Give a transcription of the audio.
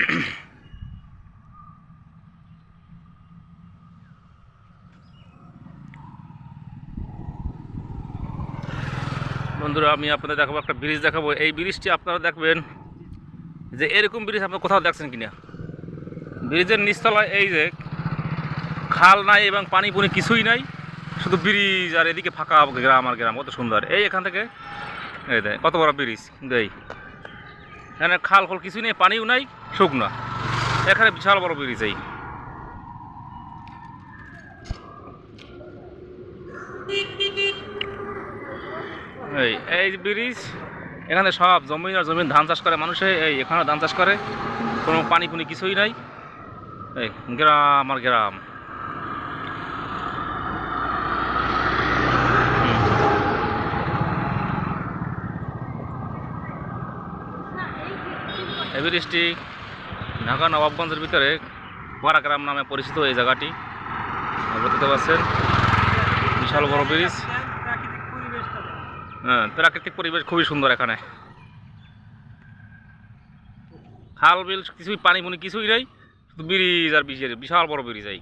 বন্ধুরা, আমি আপনাদের দেখাবো একটা ব্রিজ দেখাবো। এই ব্রিজটি আপনারা দেখবেন যে এরকম ব্রিজ আপনারা কোথাও দেখছেন কিনা? ব্রিজের নিচতলায় এই যে খাল নাই এবং পানি পুনি কিছুই নাই, শুধু ব্রিজ আর এদিকে ফাঁকা গ্রাম আর গ্রাম, কত সুন্দর। এই এখান থেকে, এই দেয় কত বড় ব্রিজ? এই এখানে খাল খোল কিছুই নেই, পানিও নাই, শুকনো। এখানে বিশাল বড় ব্রিজ এই। এই ব্রিজ, এখানে সব জমি আর জমিন ধান চাষ করে মানুষে, এই এখানে ধান চাষ করে। কোনো পানি পুনি কিছুই নাই। এই, গ্রাম আর গ্রাম। এই ব্রিজটি ঢাকা নবাবগঞ্জের ভিতরে পাড়াগ্রাম নামে পরিচিত এই জায়গাটি। দেখতে পাচ্ছেন, বিশাল বড় ব্রিজ। হ্যাঁ প্রাকৃতিক পরিবেশ খুবই সুন্দর এখানে। খাল, বিল, কিছুই পানি মুনি কিছুই নেই, শুধু ব্রিজ আর ব্রিজের, বিশাল বড় ব্রিজ এই।